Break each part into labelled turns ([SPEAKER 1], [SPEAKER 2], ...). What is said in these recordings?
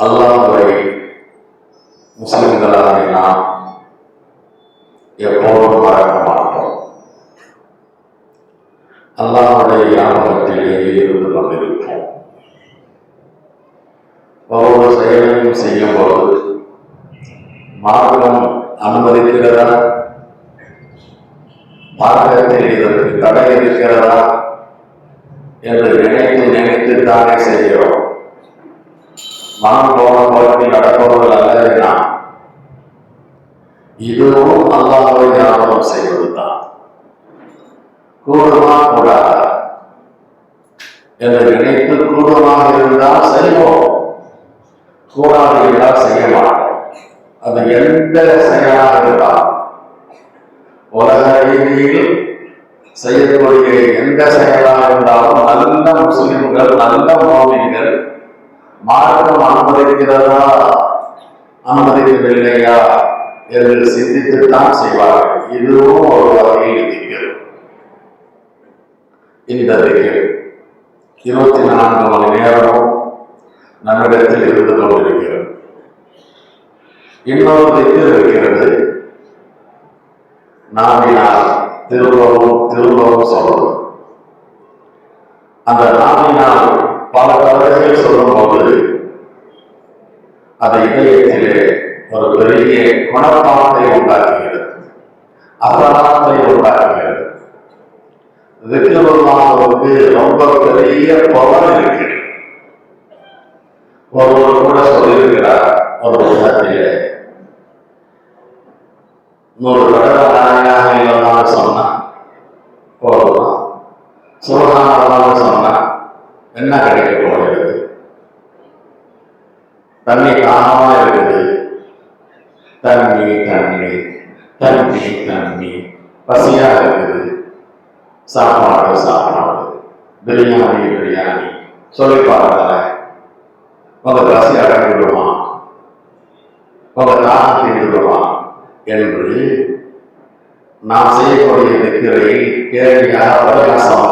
[SPEAKER 1] அல்லாஹ்வை முஸ்லிம்களாக நாம் எப்போதும் மறக்க மாட்டோம் அல்லாஹ்வுடைய ஞாபகத்திலேயே இருந்து கொண்டிருப்போம் ஒவ்வொரு செயலையும் செய்யும் போது மார்க்கம் அனுமதிக்கிறதா மார்க்கத்தில் இதற்கு தடை இருக்கிறதா என்று நினைத்து நினைத்து தானே செய்கிறோம் பணம் போன குழப்பி நடப்பவர்கள் அல்ல நாம் இதுவும் அல்லாஹ்வை ஞாபகம் செய்வதுதான் கூடுமா கூடாதா என்று நினைத்து கூடுமாக இருந்தால் செய்வோம். கூடாது என்றால் செய்ய மாட்டோம். அது எந்த செயலாக இருந்தாலும் உலக ரீதியில் செய்யக்கூடிய எந்த செயலாக இருந்தாலும் நல்ல முஸ்லிம்கள் நல்ல மோமின்கள் மார்க்கம் அனுமதிக்கிறதா? அனுமதிக்கவில்லையா? என்று சிந்தித்துத்தான் செய்வார்கள். இதுவும் ஒரு வகையில் இருக்கிறது. இந்த இருபத்தி நான்கு மணி நேரம் நம்மிடத்தில் இருந்து கொண்டிருக்கிறது. இன்னொரு திக்கில் இருக்கிறது. நாமினால் திரும்பவும் திரும்பவும் சொல்வது. அந்த நாமினால் பல கவலைகள் சொல்லும் போது அது இதயத்திலே ஒரு பெரிய குணப்பாட்டை உண்டாக்குகிறது. அபராதத்தை உண்டாக்குகிறது. விக்கிரமாவுக்கு ரொம்ப பெரிய பவர் இருக்கு ஒருவர் கூட சொல்லியிருக்கிறார் ஒரு புத்தகத்திலே நூறு தடவை நாயாக சொன்னார் தண்ணி தண்ணி தண்ணி தண்ணி பசியா இருக்குது சாப்பாடு சாப்பாடு பிரியாணி பிரியாணி சொல்லி பாருங்களேன் உங்க பசி அடங்கிடுமா உங்க தாகம் தீர்ந்துடுமா என்று நாம் செய்யக்கூடிய திக்கரை கேள்வியாக பிரகாசமாக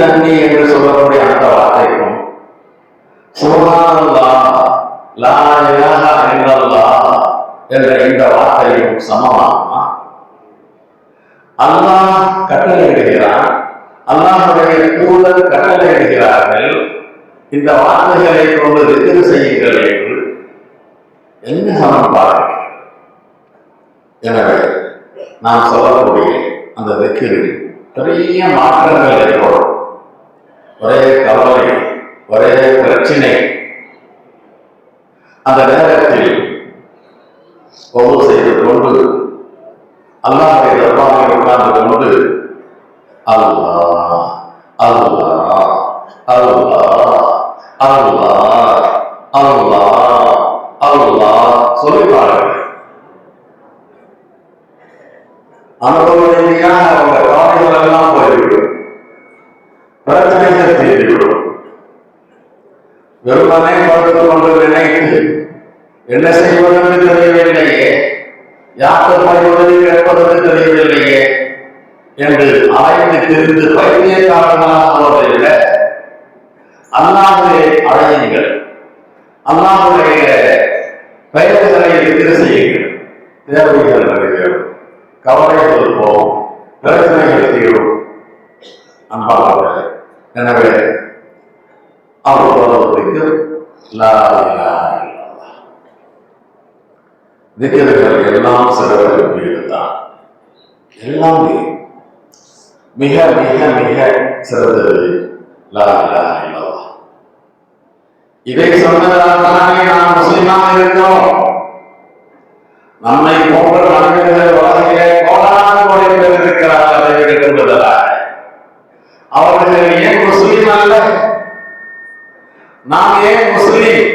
[SPEAKER 1] தண்ணி என்று சொல்லக்கூடிய அந்த வார்த்தைக்கும் சுகானல்லா லா இலாஹா என்ற இந்த வார்த்தையும் சமமாகுமா? அல்லாஹ் கட்டளையிடுகிறான். அல்லாஹுடைய தூதர் கட்டளையிடுகிறார்கள். இந்த வார்த்தைகளை கொண்டு திரு செய்யுங்கள் என்று. என்ன சமன்பாடு எனவே நாம் சொல்லக்கூடிய அந்த வெக்கிரில் பெரிய மாற்றங்கள் ஒரே கவலை ஒரே பிரச்சனை. அந்த நேரத்தில் பொது செய்து கொண்டு அல்லாஹை தர்பாரில் உட்கார்ந்து கொண்டு அல்லாஹ் அல்லாஹ் அல்லாஹ் அல்லாஹ் அல்லாஹ் அல்லாஹ் சொல்லி பாருங்கள் அனுபவ ரீதியாக அவங்க கவலைகள் எல்லாம் போய்விடும் பிரச்சனைகள் செய்துவிடும் வெறுமனே பார்த்து கொண்டு நினைத்து என்ன செய்வதென்று தெரியவில்லையே. யாத்திரை உதவி கேட்பதென்று தெரியவில்லையே. என்று ஆய்ந்து தெரிந்து பைத்தியக்காரனாக போவதில்லை அல்லாஹுவை அழையுங்கள். அல்லாஹுடைய பெயர்களை திரு செய்யுங்கள். தேவைகள் நிறைவேறும். கவலைகள் போகும். பிரச்சனைகள் தீரும். அன்பாளர்களே எனவே அவர் சொல்வதற்கு லா எல்லாம் சிறப்புக்குரியதுதான் எல்லாமே மிக மிக மிக சிறந்தது. லா இதை சொன்னதால் தானே நாம் முஸ்லிமாக இருக்கிறோம். நம்மை போன்ற மனிதர்கள் உலகிலே கோடான கோடி பேர் இருக்கிறார்கள் அதை அவர்கள் ஏன் முஸ்லீம் அல்ல நாம் ஏன் முஸ்லீம்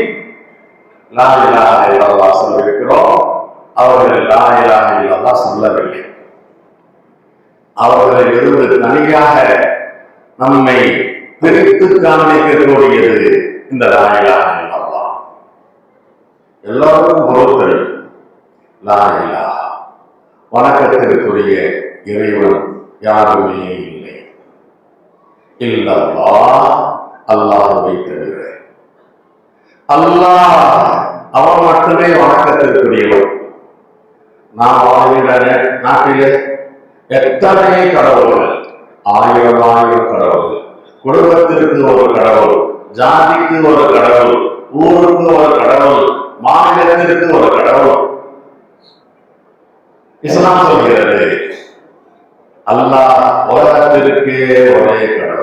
[SPEAKER 1] லா சொல்லியிருக்கிறோம். அவர்கள் லா இலாஹா சொல்லவில்லை. அவர்களில் இருந்து தனியாக நம்மை பிரித்து காண்பிக்கக்கூடியது இந்த லா இலாஹா எல்லாருக்கும் பொருட்கள் லா வணக்கத்திற்குரிய இறைவன் யாருமே இல்லை. இல்லல்லா அல்லாஹுவை தவிர அல்லாஹ் அவன் மட்டுமே வணக்கத்திற்குரியவன். நான் வாழ்கின்ற நாட்டிலே எத்தனை கடவுள்கள்? ஆயிரம் ஆயிரம் கடவுள் குடும்பத்திற்கு ஒரு கடவுள் ஜாதிக்கு ஒரு கடவுள் ஊருக்கு ஒரு கடவுள் மாநிலத்திற்கு ஒரு கடவுள். இஸ்லாம் சொல்கிறது அல்லாஹ் உலகத்திற்கே ஒரே கடவுள்.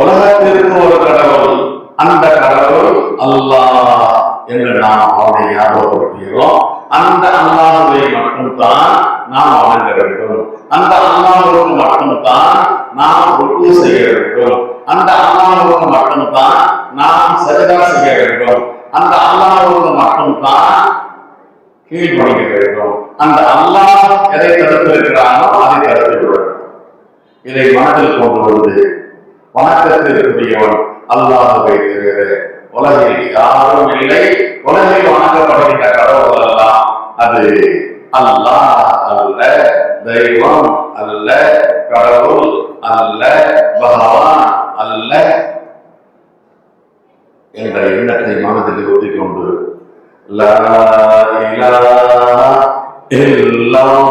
[SPEAKER 1] உலகத்திற்கு ஒரு கடவுள் அந்த கடவுள் அல்லாஹ் என்று நாம் அவனை ஞாபகப்படுத்துகிறோம். அந்த அல்லாஹுவை மட்டும்தான் நாம் வணங்க வேண்டும். அந்த அல்லாஹுக்கு மட்டும்தான் நாம் ருக்கு செய்ய வேண்டும். அந்த அல்லாஹுக்கு மட்டும்தான் நாம் சரிதா செய்ய வேண்டும். அந்த அல்லாஹுக்கு மட்டும்தான் கீழ்ப்படிக்க வேண்டும். அந்த அல்லாஹ் எதை தடுத்திருக்கிறானோ அதை தடுத்து விட இதை மனதில் கொண்டு வந்து வணக்கத்திற்குரியவன் அல்லாஹுவை தவிர உலகில் யாரும் இல்லை. உலகில் வணங்கப்படுகின்ற கடவுள் எல்லாம் அது அல்லாஹ் அல்ல தெய்வம் அல்ல கடவுள் அல்ல பகவான் அல்ல என்ற எண்ணத்தை மனதில் ஊற்றிக் கொண்டு லா இலாஹ இல்லல்லாஹ்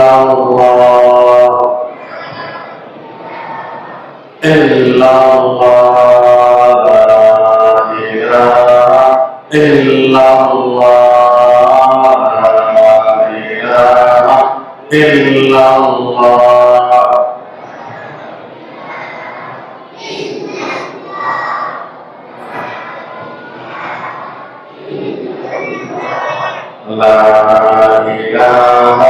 [SPEAKER 1] إلا الله إلا الله لا إله إلا الله لا إله إلا الله لا إله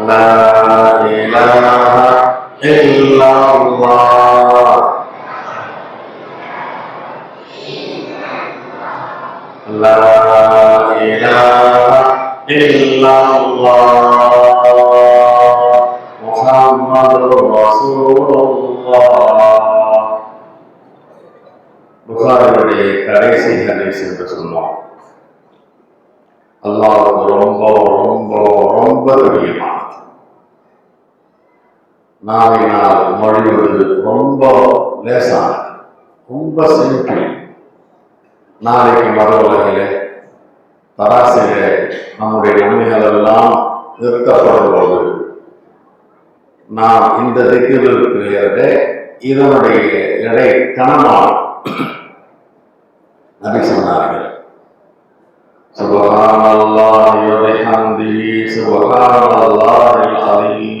[SPEAKER 1] لا إله إلا الله لا إله إلا الله محمد رسول الله புகாரினுடைய கடைசி ஹதீஸ் என்று சொன்னோம் அல்லாஹ்வுக்கு ரொம்ப ரொம்ப ரொம்ப பிரியமானது நாவினால் மொழிவது ரொம்ப லேசான ரொம்ப சிம்பிள் நாளைக்கு மத உலகிலே தராசிலே நம்முடைய நன்மைகள் எல்லாம் நிறுத்தப்படும் நான் இந்த திக்கில் இருக்கிறதே இதனுடைய எடை கனமாகும் நபி சொன்னார்கள். சுபகானல்லாஹி வபிஹம்திஹி சுபகானல்லாஹில் அலீம்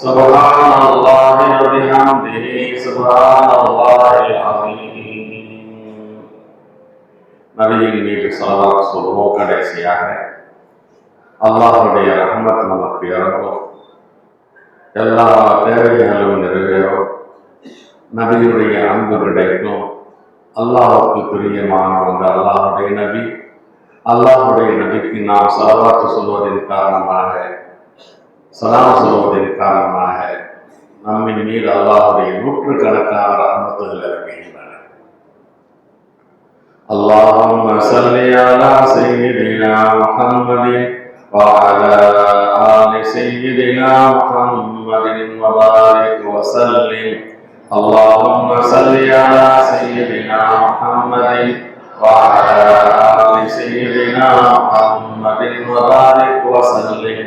[SPEAKER 1] سبحان الله وبحمده سبحان الله العظيم நபியின் மீது சலவாத் சொல்லுவோம் கடைசியாக அல்லாஹுடைய ரஹமத் நமக்கு இறங்கும் எல்லா தேவைகளும் நிறைவேறும் நபியுடைய அன்பு கிடைக்கும் அல்லாஹுக்கு பிரியமானவங்க அல்லாஹுடைய நபி அல்லாஹுடைய நபிக்கு நாம் சலவாத்து சொல்வதன் காரணமாக சலாம் சொல்வதன் காரணமாக நம்மின் மீது அல்லாஹுடைய நூற்றுக்கணக்கான ரஹமத்துகள் இறங்குகின்றன اللهم صل على سيدنا محمد وعلى آل سيدنا محمد وبارك وسلم اللهم صل على سيدنا محمد وعلى آل سيدنا محمد وبارك وسلم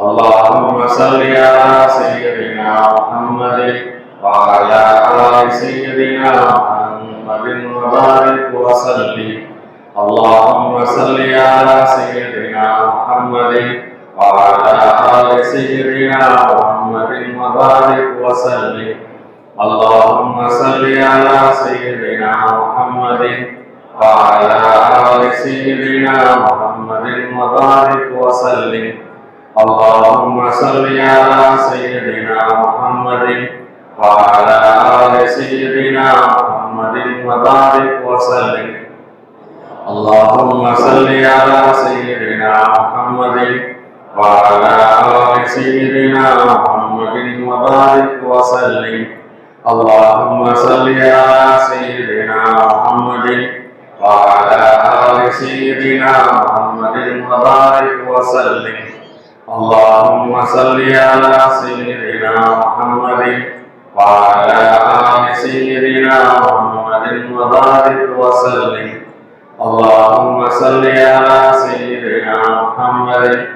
[SPEAKER 1] اللهم صل على سيدنا محمد وعلى آل سيدنا محمد وبارك وسلم اللهم صل على سيدنا محمد وعلى آل سيدنا محمد وبارك وسلم اللهم صل على سيدنا محمد وعلى آل سيدنا محمد وبارك وسلم اللهم صل على سيدنا محمد وعلى آل سيدنا محمد وبارك وسلم اللهم صل على سيدنا محمد وعلى آل سيدنا محمد وبارك وسلم اللهم صل على سيدنا محمد وعلى آل سيدنا محمد وبارك وسلم اللهم صل على سيدنا محمد وعلى آل سيدنا محمد وبارك وسلم. اللهم صل على سيدنا محمد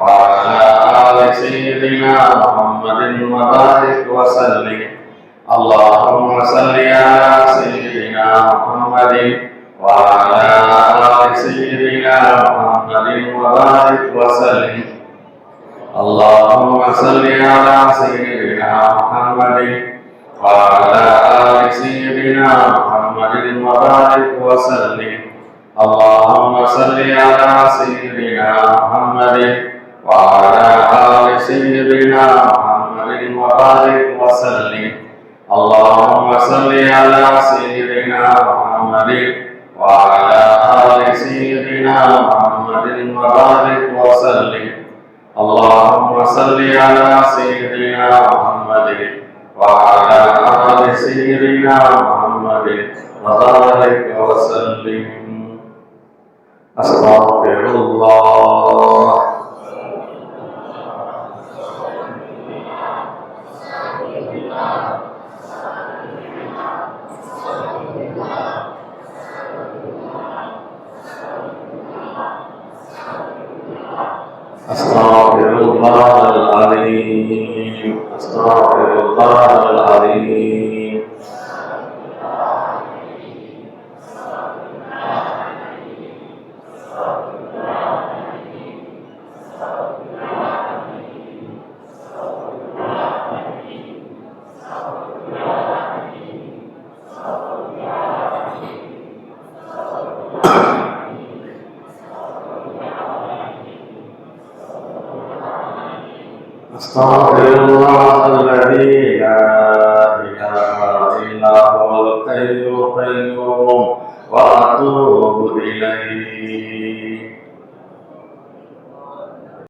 [SPEAKER 1] وعلى آل سيدنا محمد وبارك وسلم. اللهم صل على سيدنا محمد وعلى آل سيدنا محمد وبارك وسلم. اللهم صل على سيدنا محمد وعلى آل سيدنا محمد وبارك وسلم اللهم صل على سيدنا محمد وعلى آل سيدنا محمد وبارك وسلم اللهم صل على سيدنا محمد وعلى آل سيدنا محمد وبارك وسلم اللهم صل على سيدنا محمد وعلى آل سيدنا محمد وبارك وسلم. أستغفر الله. أستغفر الله الذي لا إله إلا هو الحي القيوم وأتوب إليه